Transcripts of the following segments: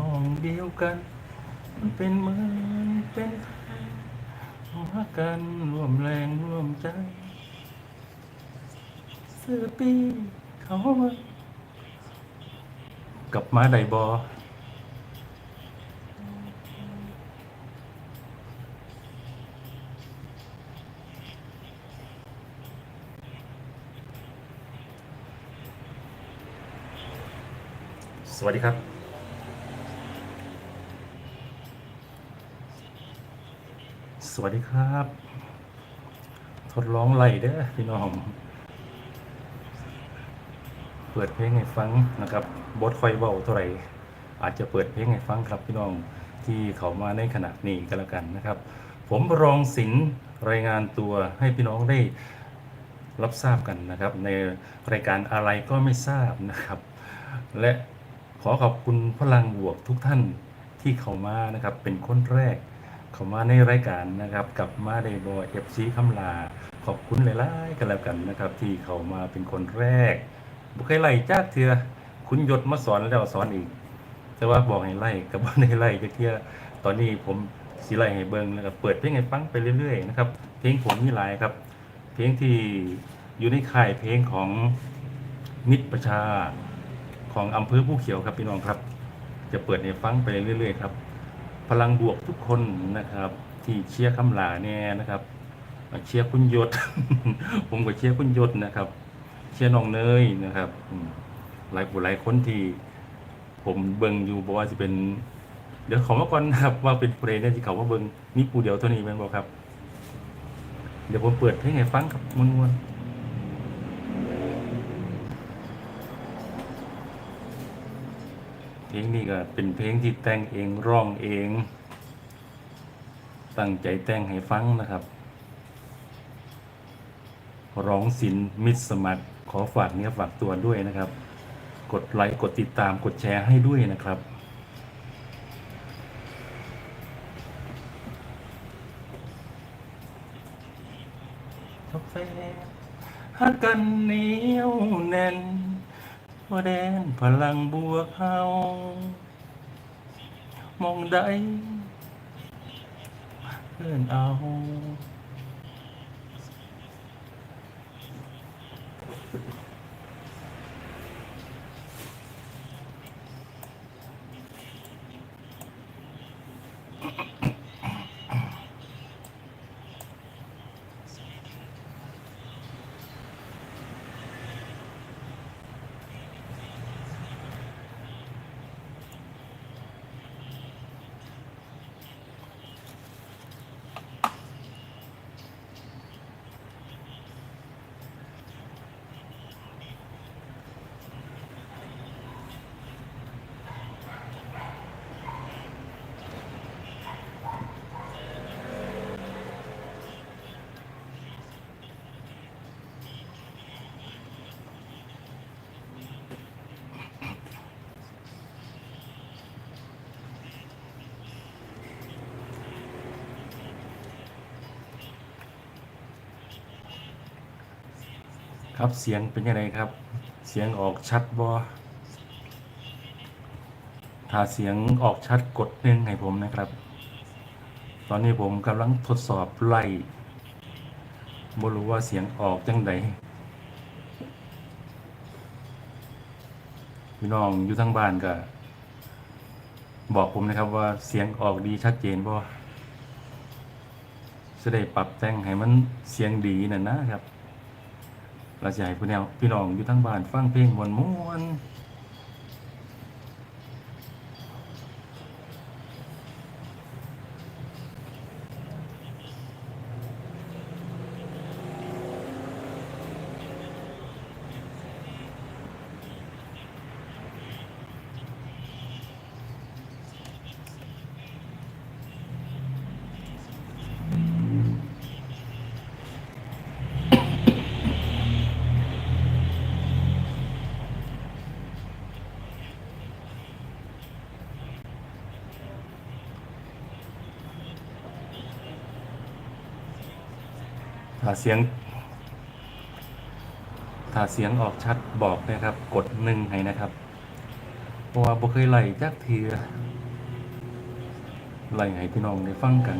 น้องเดียวกัน มันเป็นเหมือนเป็นรักกันร่วมแรงร่วมใจเสื้อปีเขามากลับมาได้บอสวัสดีครับ วัสดีครับ ทดลองไหลเด้อพี่น้อง เปิดเพลงให้ฟังนะครับบทคอยเบาเท่าไหร่อาจจะเปิดเพลงให้ฟังครับพี่น้องที่เขามาในขณะนี้ก็แล้วกันนะครับ ผมรองศิลรายงานตัวให้พี่น้องได้รับทราบกันนะครับ ในรายการอะไรก็ไม่ทราบนะครับ และขอขอบคุณพลังบวกทุกท่านที่เข้ามานะครับเป็นคนแรก เข้ามาในรายการนะครับกับมาไดบอเอฟซีคำลา ขอบคุณหลายๆกันแล้วกันนะครับ ที่เข้ามาเป็นคนแรกบุเคยไล่จากเถือคุณยศมาสอนแล้วสอนอีก แต่ว่าบอกให้ไล่กับบ่ได้ไล่จักเทือตอนนี้ผมสิไล่ให้เบิ่งนะครับเปิดเพลงให้ฟังไปเรื่อยๆนะครับเพลงผมมีหลายครับ เพลงที่อยู่ในค่ายเพลงของมิตรประชาของอำเภอผู้เขียวครับพี่น้องครับ จะเปิดให้ฟังไปเรื่อยๆครับ พลังบวกทุกคนนะครับ ที่เชียร์คำลาเนี่ยนะครับเชียร์คุณยศ ผมก็เชียร์คุณยศนะครับ เชียร์น้องเนยนะครับหลายผู้หลายคนที่ผมเบิ่งอยู่บอกว่าจะเป็น เดี๋ยวขอมาก่อนนะครับ ว่าเป็นเพลงเนี่ยที่เขาว่าเบิ่งมีปูเดียวเท่านี้แม่นบอกครับ เดี๋ยวผมเปิดเพลงให้ฟังครับมวนๆ เพลงนี้ก็เป็นเพลงที่แต่งเองร้องเอง ตั้งใจแต่งให้ฟังนะครับ ร้องศิลมิตรสมัครขอฝากเนื้อฝากตัวด้วยนะครับ กดไลค์กดติดตามกดแชร์ให้ด้วยนะครับกาแฟฮักกันเหนียวแน่น ว่าแดนพลังบวกเฮามองได้เพื่อนเอา ครับเสียงเป็นยังไงครับ เสียงออกชัดบ่ถ้าเสียงออกชัดกดหนึ่งให้ผมนะครับ ตอนนี้ผมกำลังทดสอบไล่บ่รู้ว่าเสียงออกจังใดพี่น้องอยู่ทั้งบ้านก็บอกผมนะครับว่าเสียงออกดีชัดเจนบ่จะได้ปรับแต่งให้มันเสียงดีน่ะนะครับ เราจะให้พี่น้องพี่น้องอยู่ทั้งบ้านฟังเพลงมวนมวน ถ้าเสียง ถ้าเสียงออกชัดบอกนะครับ กดหนึ่งให้นะครับเพราะว่าบ่เคยไล่จักเทือไล่ให้พี่น้องได้ฟังกัน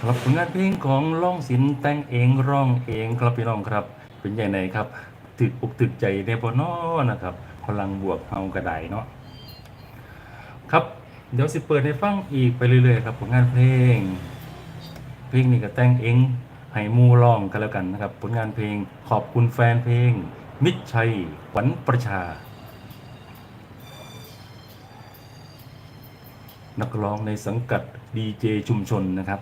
ครับผลงานเพลงของล่องศิลป์แต่งเองร้องเองครับพี่น้องครับ เป็นอย่างไรครับ ตึกอกตึกใจในบนอนะครับ พลังบวกเอากระไดเนาะครับเดี๋ยวสิเปิดให้ฟังอีกไปเรื่อยๆครับผลงานเพลง เพลงนี้ก็แต่งเองให้มูร้องกันแล้วกันนะครับ ผลงานเพลงขอบคุณแฟนเพลง มิตรชัยขวัญประชา นักร้องในสังกัดดีเจชุมชนนะครับ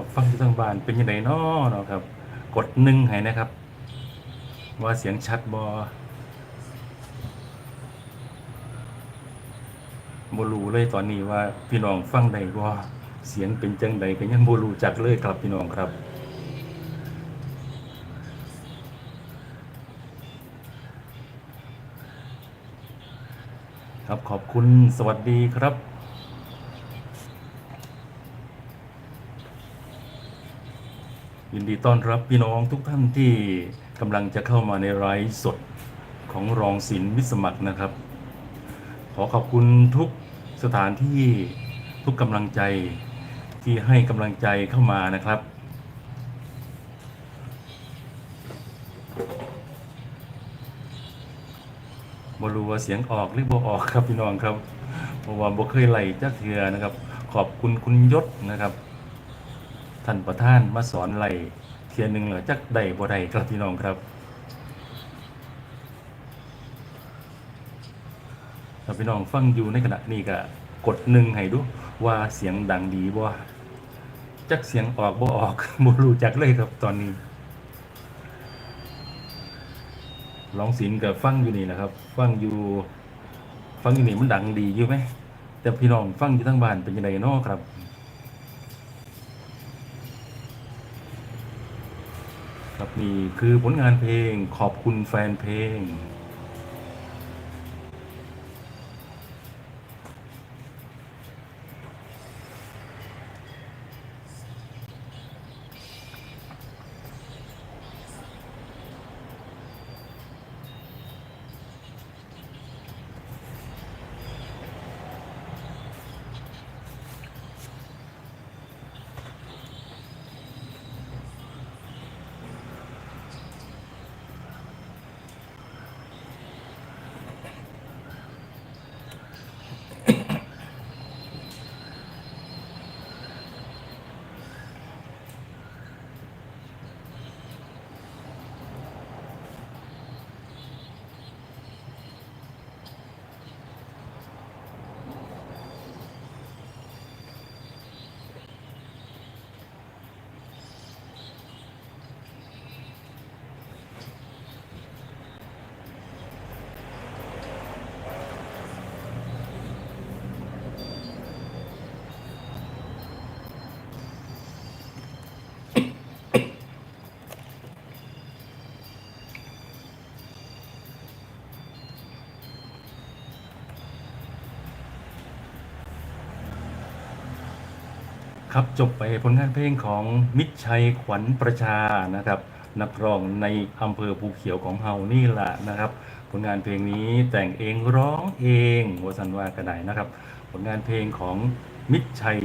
ับฟังที่ทางบ้านเป็นยังไงน้อเนาะครับ กดหนึ่งให้นะครับ ว่าเสียงชัดบอบรูเลยตอนนี้ว่าพี่น้องฟังได้บ่เสียงเป็นจังใดก็ยังบรูจักเลยครับพี่น้องครับครับขอบคุณสวัสดีครับ ยินดีต้อนรับพี่น้องทุกท่านที่กำลังจะเข้ามาในไลฟ์สดของรองศิลป์มิสมัครนะครับ ขอขอบคุณทุกสถานที่ทุกกำลังใจที่ให้กำลังใจเข้ามานะครับ บรูว่าเสียงออกหรือบ่ออกครับพี่น้องครับเพราะว่าบ่เคยไหลจักเทือนะครับ ขอบคุณคุณยศนะครับ ท่านประธานมาสอนไล่เทียนหนึ่งเหรอจักได้บ่ได้ครับพี่น้องครับถ้าพี่น้องฟังอยู่ในขณะนี้ก็กดหนึ่งให้ดูว่าเสียงดังดีบ่จักเสียงออกบ่ออกบ่รู้จักเลยครับตอนนี้ร้องศิลกับฟังอยู่นี่นะครับ ฟังอยู่ ฟังอยู่นี่มันดังดีอยู่ไหมแต่พี่น้องฟังอยู่ทั้งบ้านเป็นยังไงเนาะครับ นี่คือผลงานเพลงขอบคุณแฟนเพลง ครับจบไปผลงานเพลงของมิตรชัยขวัญประชานะครับ นักร้องในอำเภอภูเขียวของเฮานี่แหละนะครับ ผลงานเพลงนี้แต่งเองร้องเองวสันว่ากระไดนะครับ ผลงานเพลงของมิตรชัย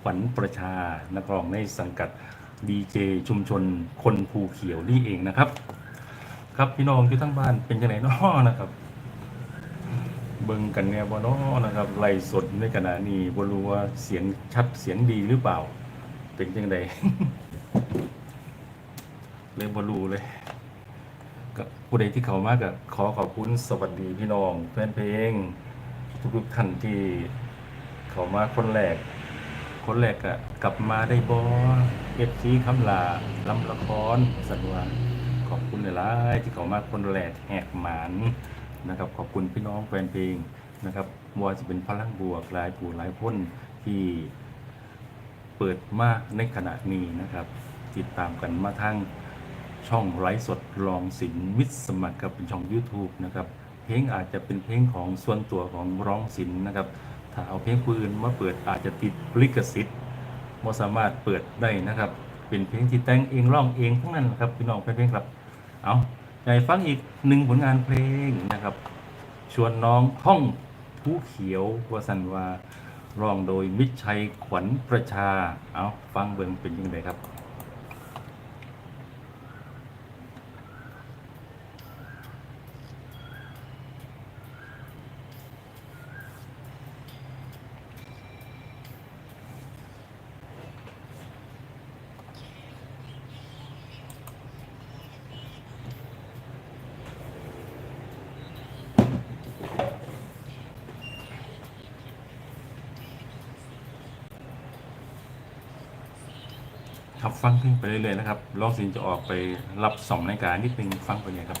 ขวัญประชา นักร้องในสังกัดดีเจชุมชนคนภูเขียวนี่เองนะครับ ครับพี่น้องที่ทั้งบ้านเป็นยังไงน้อนะครับ เบิ่งกันเนี่ยบ่นาะนะครับไล่สดในขณะนี้บ่รู้ว่าเสียงชัดเสียงดีหรือเปล่า เป็นจังไดเลยบ่รู้เลยก็ผู้ใดที่เข้ามาก็ขอขอบคุณสวัสดีพี่น้องแฟนเพลง ทุกๆท่านที่เข้ามาคนแรก คนแรกก็กลับมาได้บ่เอฟซีคำลาลำละครสันวาขอบคุณหลายๆที่เข้ามาคนแรกแหกหมาน นะครับขอบคุณพี่น้องแฟนเพลงนะครับบ่ว่าจะเป็นพลังบวกหลายผู้หลายพ้นที่เปิดมากในขณะนี้นะครับ ติดตามกันมาทางช่องไลฟ์สดลองสินมิตรสมัครกับเป็นช่อง YouTube นะครับเพลงอาจจะเป็นเพลงของส่วนตัวของร้องสินนะครับ ถ้าเอาเพลงผู้อื่นมาเปิดอาจจะติดลิขสิทธิ์ไม่สามารถเปิดได้นะครับ เป็นเพลงที่แต่งเองร้องเองทั้งนั้นนะครับพี่น้องแฟนเพลงครับ อยากฟังอีกหนึ่งผลงานเพลงนะครับ ชวนน้องท่องผู้เขียววสันวาร้องโดยมิชัยขวัญประชา เอาฟังเบิ่งเป็นยังไงครับ ครับฟังขึ้นไปเรื่อยๆนะครับลองสินจะออกไปรับสองนายการนิดนึงฟังไปเลยครับ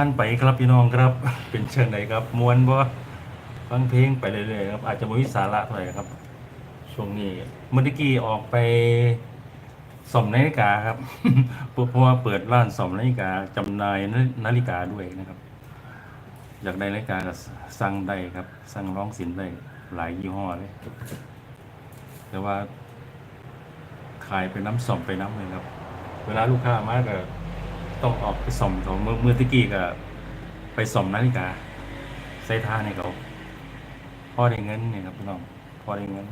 านไปครับพี่น้องครับ เป็นเชิญไหนครับมวนบ่ฟังเพลงไปเรื่อยๆครับอาจจะไม่มีสาระเท่าไหร่ครับ ช่วงนี้เมื่อกี้ออกไปสมนาฬิกาครับเพราะว่าเปิดร้านสมนาฬิกาจำหน่ายนาฬิกาด้วยนะครับ อยากได้นาฬิกาก็สั่งได้ครับสั่งร้องสินได้หลายยี่ห้อเลย แต่ว่าขายไปน้ำสมไปน้ำเลยครับ เวลาลูกค้ามาก็ ต้องออกไปส่อมเขาเมื่อเมื่อตะกี้ก็ไปส่อมนาฬิกาใส่ท่าให้เขาพอได้เงินเนี่ยครับพี่น้องพอได้เงิน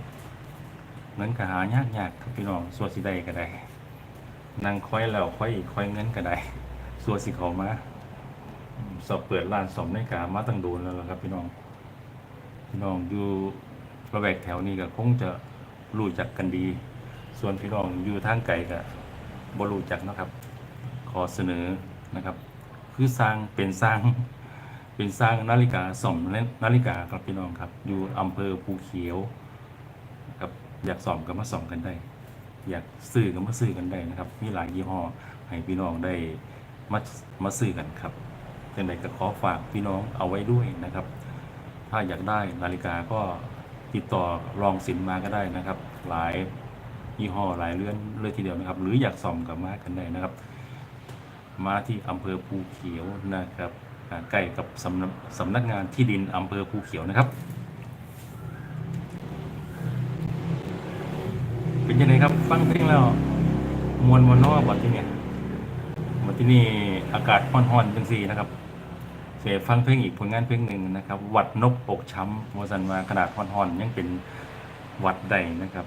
เงินก็หายากยากครับพี่น้องส่วนสิได้ก็ได้นั่งค่อยแล้วค่อยอีกค่อยเงินก็ได้ส่วนสิเขามาอืมสอบเปิดร้านสอมนาฬิกามาตั้งโดนแล้วครับ พี่น้อง พี่น้องอยู่ระแวกแถวนี้ก็คงจะรู้จักกันดี ส่วนพี่น้องอยู่ทางไกลก็บ่รู้จักนะครับ อเสนอนะครับ คือสร้างเป็นสร้างเป็นสร้างนาฬิกาสอมนาฬิกาครับพี่น้องครับ อยู่อำเภอภูเขียวครับอยากส่อมก็มาส่อมกันได้ อยากซื้อก็มาซื้อกันได้นะครับ มีหลายยี่ห้อให้พี่น้องได้มามาซื้อกันครับเป็นไรก็ขอฝากพี่น้องเอาไว้ด้วยนะครับ ถ้าอยากได้นาฬิกาก็ติดต่อรองสินมาก็ได้นะครับ หลายยี่ห้อหลายเรือนเลยทีเดียวนะครับ หรืออยากส่อมกับมากันได้นะครับ มาที่อำเภอภูเขียวนะครับใกล้กับสำนักสำนักงานที่ดินอำเภอภูเขียวนะครับ เป็นยังไงครับฟังเพลงแล้วมวนมวนนอบัดที่เนี่ยบัดที่นี่อากาศร้อนๆจังสี่นะครับเสียฟังเพลงอีกผลงานเพลงหนึ่งนะครับ วัดนกอกช้ำวสันว่าขนาดฮอนๆยังเป็นวัดใดนะครับ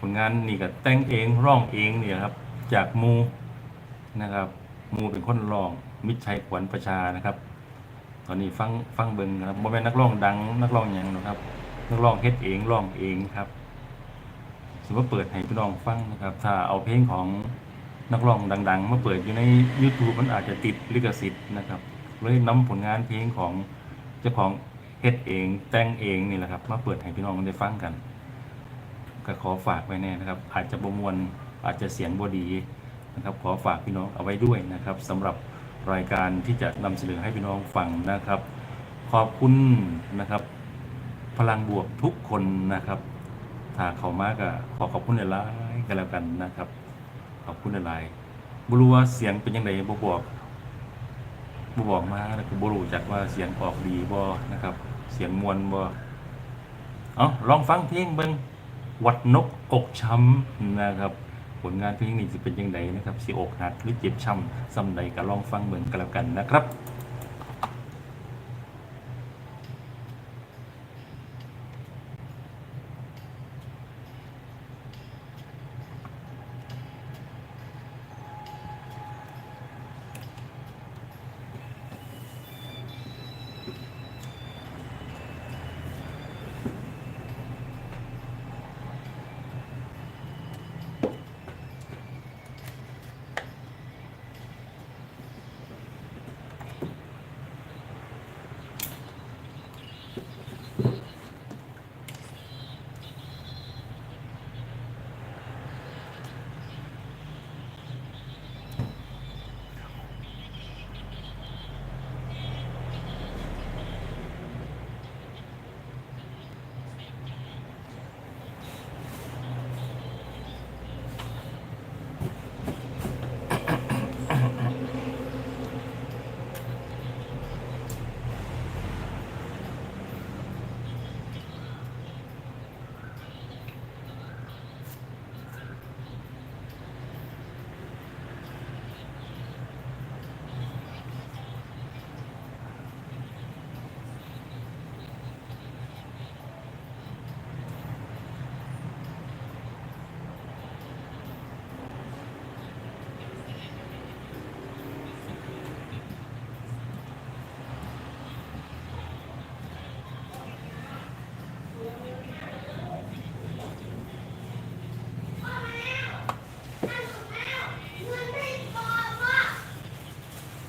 ผลงานนี่ก็แต่งเองร้องเองเนี่ยครับ จากมูนะครับ มูเป็นคนร้อง มิตรชัยขวัญประชานะครับ ตอนนี้ฟังฟังเบิงนะครับโมเป็นนักร้องดัง นักร้องอย่างนะครับ นักร้องเฮ็ดเองร้องเองครับสมมติเปิดให้พี่น้องฟังนะครับ ถ้าเอาเพลงของนักร้องดัง ๆ มาเปิดอยู่ใน YouTube มันอาจจะติดลิขสิทธิ์นะครับเลยนำผลงานเพลงของเจ้าของเฮ็ดเอง แต่งเองนี่แหละครับ มาเปิดให้พี่น้องได้ฟังกัน ก็ขอฝากไว้แน่นะครับ อาจจะบมวลอาจจะเสียงบดี นะครับขอฝากพี่น้องเอาไว้ด้วยนะครับสำหรับรายการที่จะนำเสนอให้พี่น้องฟังนะครับ ขอบคุณนะครับ พลังบวกทุกคนนะครับถ้าเขามากก็ขอขอบคุณหลายๆกันแล้วกันนะครับ ขอบคุณหลายๆบรู้ว่าเสียงเป็นยังไงบบอกบบอกมาแล้วก็บรู้จักว่าเสียงออกดีบ่นะครับ เสียงมวลบ่เอาลองฟังเพลงเบิ่งวัดนกอกช้ำนะครับ ผลงานเพลงนี้จะเป็นยังไงนะครับสิอกหักหรือเจ็บช้ำซ้ำใดก็ลองฟังเมืองกันแล้วกันนะครับ เงินไม่พอพ่อ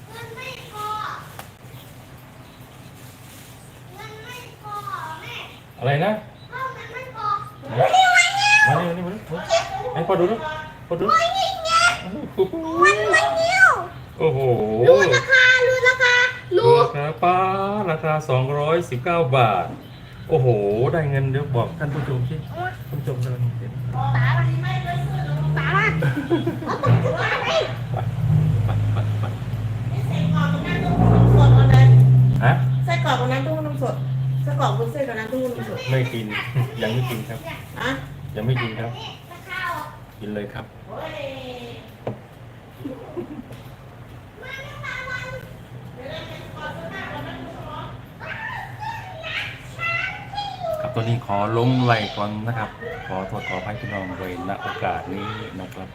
เงินไม่พอเงินไม่พอแม่ อะไรนะ พ่อเงินไม่พอ มานี่มานี่มานี่ ไอ้พอดูดูพอดูมันมันเงี้ยวโอ้โหรู้ราคารู้ราคารู้ราคาป้าราคา 219 บาท โอ้โห ได้เงินเดี๋ยวบอกท่านผู้ชมสิท่านผู้ชมกำลังเห็นตาละตาละไปไปใส่กรอกกับน้ำตุ้งนมสดก่อนเลยฮะใส่กรอกกับน้ำตุ้งนมสดใส่กรอกบุญเส้นกับน้ำตุ้งนมสดไม่กินยังไม่กินครับอะยังไม่กินครับ กินเลยครับ ครับตัวนี้ขอลงไหลก่อนนะครับ ขอโทษขออภัยพี่น้องไว้ณโอกาสนี้นะครับ